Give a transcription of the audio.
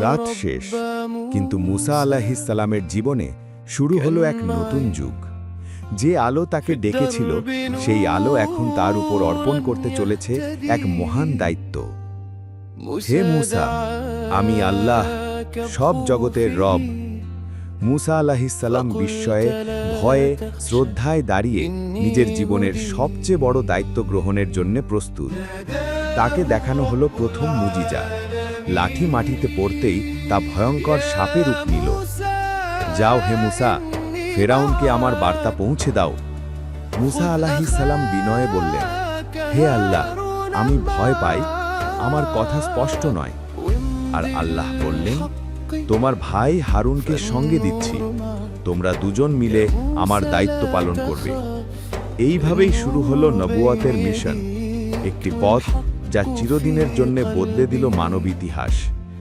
রাত শেষ। কিন্তু মুসা আলাহিসাল্লামের জীবনে শুরু হলো এক নতুন যুগ। যে আলো তাকে ডেকেছিল, সেই আলো এখন তার উপর অর্পণ করতে চলেছে এক মহান দায়িত্ব। হে মুসা, আমি আল্লাহ, সব জগতের রব। মুসা আলাহিসাল্লাম বিস্ময়ে, ভয়ে, শ্রদ্ধায় দাঁড়িয়ে নিজের জীবনের সবচেয়ে বড় দায়িত্ব গ্রহণের জন্য প্রস্তুত। তাকে দেখানো হলো প্রথম মুজিজা। লাঠি মাটিতে পড়তেই তা ভয়ঙ্কর সাপে রূপ নিল। যাও হে মুসা, ফেরাউনকে আমার বার্তা পৌঁছে দাও। মুসা আলাহি সালাম বিনয়ে বললেন, হে আল্লাহ, আমি ভয় পাই, আমার কথা স্পষ্ট নয়। আর আল্লাহ বললেন, তোমার ভাই হারুনকে সঙ্গে দিচ্ছি, তোমরা দুজন মিলে আমার দায়িত্ব পালন করবে। এইভাবেই শুরু হলো নবুয়াতের মিশন। একটি পথ যা চিরদিনের জন্যে বদলে দিল মানব ইতিহাস।